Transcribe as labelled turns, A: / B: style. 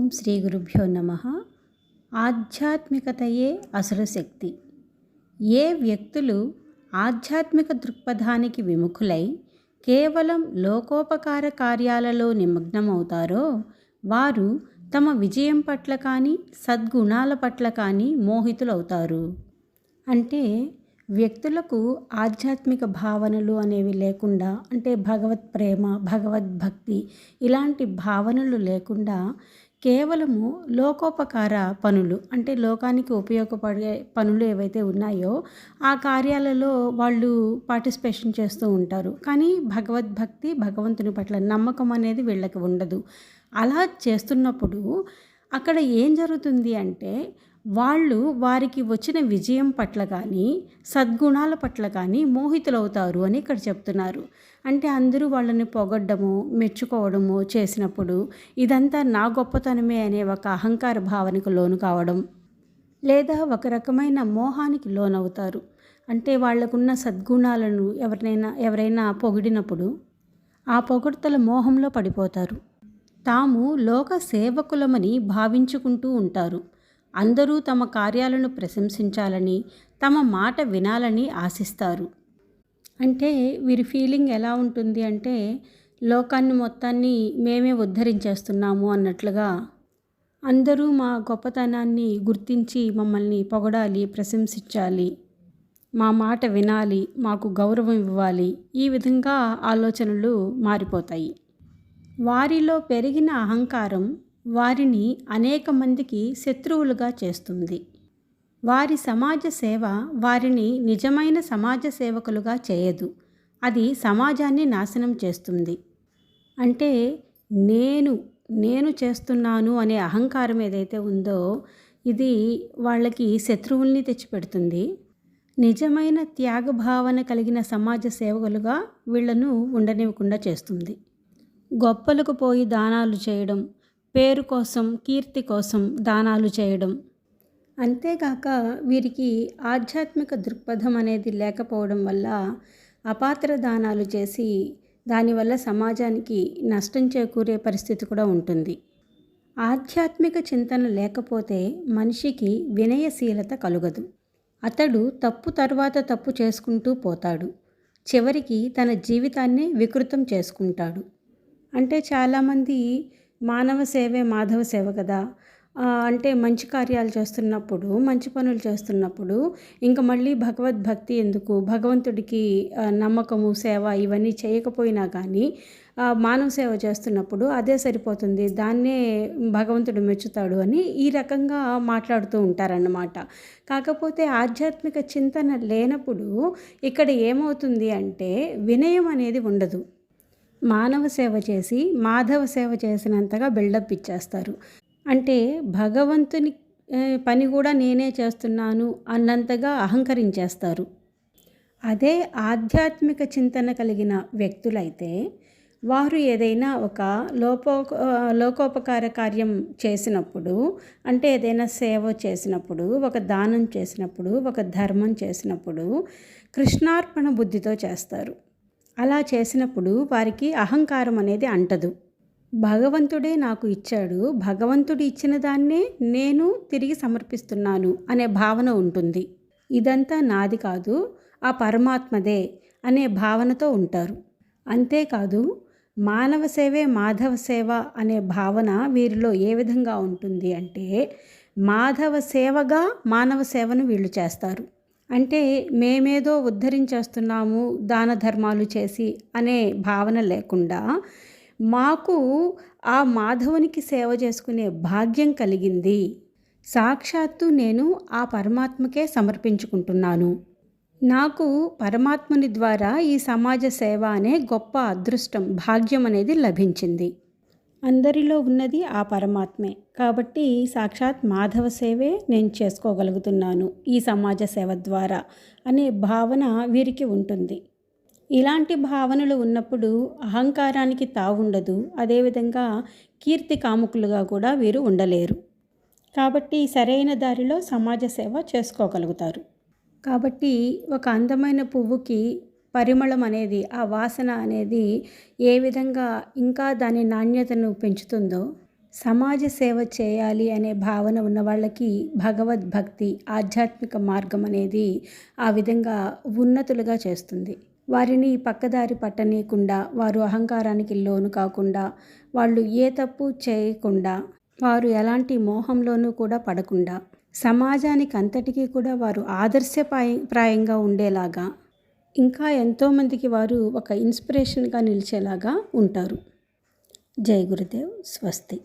A: ఓం శ్రీ గురుభ్యో నమ. ఆధ్యాత్మికతయే అసలు శక్తి. ఏ వ్యక్తులు ఆధ్యాత్మిక దృక్పథానికి విముఖులై కేవలం లోకోపకార కార్యాలలో నిమగ్నమవుతారో వారు తమ విజయం పట్ల కానీ సద్గుణాల పట్ల కానీ మోహితులవుతారు. అంటే వ్యక్తులకు ఆధ్యాత్మిక భావనలు అనేవి లేకుండా అంటే భగవత్ ప్రేమ భగవద్భక్తి ఇలాంటి భావనలు లేకుండా కేవలము లోకోపకార పనులు అంటే లోకానికి ఉపయోగపడే పనులు ఏవైతే ఉన్నాయో ఆ కార్యాలలో వాళ్ళు పార్టిసిపేషన్ చేస్తూ ఉంటారు. కానీ భగవద్భక్తి భగవంతుని పట్ల నమ్మకం అనేది వీళ్ళకి ఉండదు. అలా చేస్తున్నప్పుడు అక్కడ ఏం జరుగుతుంది అంటే వాళ్ళు వారికి వచ్చిన విజయం పట్ల కానీ సద్గుణాల పట్ల కానీ మోహితులవుతారు అని ఇక్కడ చెప్తున్నారు. అంటే అందరూ వాళ్ళని పొగడ్డము మెచ్చుకోవడము చేసినప్పుడు ఇదంతా నా గొప్పతనమే అనే ఒక అహంకార భావనకు లోను కావడం లేదా ఒక రకమైన మోహానికి లోనవుతారు. అంటే వాళ్ళకున్న సద్గుణాలను ఎవరినైనా ఎవరైనా పొగిడినప్పుడు ఆ పొగడ్తల మోహంలో పడిపోతారు. తాము లోక సేవకులమని భావించుకుంటూ ఉంటారు. అందరూ తమ కార్యాలను ప్రశంసించాలని తమ మాట వినాలని ఆశిస్తారు. అంటే వీరి ఫీలింగ్ ఎలా ఉంటుంది అంటే లోకాన్ని మొత్తాన్ని మేమే ఉద్ధరించేస్తున్నాము అన్నట్లుగా అందరూ మా గొప్పతనాన్ని గుర్తించి మమ్మల్ని పొగడాలి ప్రశంసించాలి. మా మాట వినాలి మాకు గౌరవం ఇవ్వాలి. ఈ విధంగా ఆలోచనలు మారిపోతాయి. వారిలో పెరిగిన అహంకారం వారిని అనేక మందికి శత్రువులుగా చేస్తుంది. వారి సమాజ సేవ వారిని నిజమైన సమాజ సేవకులుగా చేయదు. అది సమాజాన్ని నాశనం చేస్తుంది. అంటే నేను నేను చేస్తున్నాను అనే అహంకారం ఏదైతే ఉందో ఇది వాళ్ళకి శత్రువుల్ని తెచ్చిపెడుతుంది. నిజమైన త్యాగభావన కలిగిన సమాజ సేవకులుగా వీళ్ళను ఉండనివ్వకుండా చేస్తుంది. గొప్పలకు పోయి దానాలు చేయడం పేరు కోసం కీర్తి కోసం దానాలు చేయడం. అంతేకాక వీరికి ఆధ్యాత్మిక దృక్పథం అనేది లేకపోవడం వల్ల అపాత్ర దానాలు చేసి దానివల్ల సమాజానికి నష్టం చేకూరే పరిస్థితి కూడా ఉంటుంది. ఆధ్యాత్మిక చింతన లేకపోతే మనిషికి వినయశీలత కలుగదు. అతడు తప్పు తర్వాత తప్పు చేసుకుంటూ పోతాడు. చివరికి తన జీవితాన్ని వికృతం చేసుకుంటాడు. అంటే చాలామంది మానవ సేవే మాధవ సేవ కదా. అంటే మంచి కార్యాలు చేస్తున్నప్పుడు మంచి పనులు చేస్తున్నప్పుడు ఇంకా మళ్ళీ భగవద్భక్తి ఎందుకు? భగవంతుడికి నమ్మకము సేవ ఇవన్నీ చేయకపోయినా కానీ మానవ సేవ చేస్తున్నప్పుడు అదే సరిపోతుంది. దాన్నే భగవంతుడు మెచ్చుతాడు అని ఈ రకంగా మాట్లాడుతూ ఉంటారన్నమాట. కాకపోతే ఆధ్యాత్మిక చింతన లేనప్పుడు ఇక్కడ ఏమవుతుంది అంటే వినయం అనేది ఉండదు. మానవ సేవ చేసి మాధవ సేవ చేసినంతగా బిల్డప్ ఇచ్చేస్తారు. అంటే భగవంతుని పని కూడా నేనే చేస్తున్నాను అన్నంతగా అహంకరించేస్తారు. అదే ఆధ్యాత్మిక చింతన కలిగిన వ్యక్తులైతే వారు ఏదైనా ఒక లోపో లోకోపకార కార్యం చేసినప్పుడు అంటే ఏదైనా సేవ చేసినప్పుడు ఒక దానం చేసినప్పుడు ఒక ధర్మం చేసినప్పుడు కృష్ణార్పణ బుద్ధితో చేస్తారు. అలా చేసినప్పుడు వారికి అహంకారం అనేది అంటదు. భగవంతుడే నాకు ఇచ్చాడు. భగవంతుడు ఇచ్చిన దాన్నే నేను తిరిగి సమర్పిస్తున్నాను అనే భావన ఉంటుంది. ఇదంతా నాది కాదు ఆ పరమాత్మదే అనే భావనతో ఉంటారు. అంతేకాదు మానవ సేవే మాధవ సేవ అనే భావన వీరిలో ఏ విధంగా ఉంటుంది అంటే మాధవ సేవగా మానవ సేవను వీళ్ళు చేస్తారు. అంటే మేమేదో ఉద్ధరించేస్తున్నాము దాన ధర్మాలు చేసి అనే భావన లేకుండా మాకు ఆ మాధవునికి సేవ చేసుకునే భాగ్యం కలిగింది. సాక్షాత్తు నేను ఆ పరమాత్మకే సమర్పించుకుంటున్నాను. నాకు పరమాత్ముని ద్వారా ఈ సమాజ సేవ అనే గొప్ప అదృష్టం భాగ్యం అనేది లభించింది. అందరిలో ఉన్నది ఆ పరమాత్మే. కాబట్టి సాక్షాత్ మాధవ సేవే నేను చేసుకోగలుగుతున్నాను ఈ సమాజ సేవ ద్వారా అనే భావన వీరికి ఉంటుంది. ఇలాంటి భావనలు ఉన్నప్పుడు అహంకారానికి తావుండదు. అదేవిధంగా కీర్తి కాముకులుగా కూడా వీరు ఉండలేరు. కాబట్టి సరైన దారిలో సమాజ సేవ చేసుకోగలుగుతారు. కాబట్టి ఒక అందమైన పువ్వుకి పరిమళం అనేది ఆ వాసన అనేది ఏ విధంగా ఇంకా దాని నాణ్యతను పెంచుతుందో సమాజ సేవ చేయాలి అనే భావన ఉన్న వాళ్ళకి భగవద్భక్తి ఆధ్యాత్మిక మార్గం అనేది ఆ విధంగా ఉన్నతులుగా చేస్తుంది. వారిని పక్కదారి పట్టనీయకుండా వారు అహంకారానికి లోను కాకుండా వాళ్ళు ఏ తప్పు చేయకుండా వారు ఎలాంటి మోహంలోనూ కూడా పడకుండా సమాజానికి అంతటికీ కూడా వారు ఆదర్శపాయ ప్రాయంగా ఉండేలాగా ఇంకా ఎంతోమందికి వారు ఒక ఇన్స్పిరేషన్గా నిలిచేలాగా ఉంటారు. జై గురుదేవ్. స్వస్తి.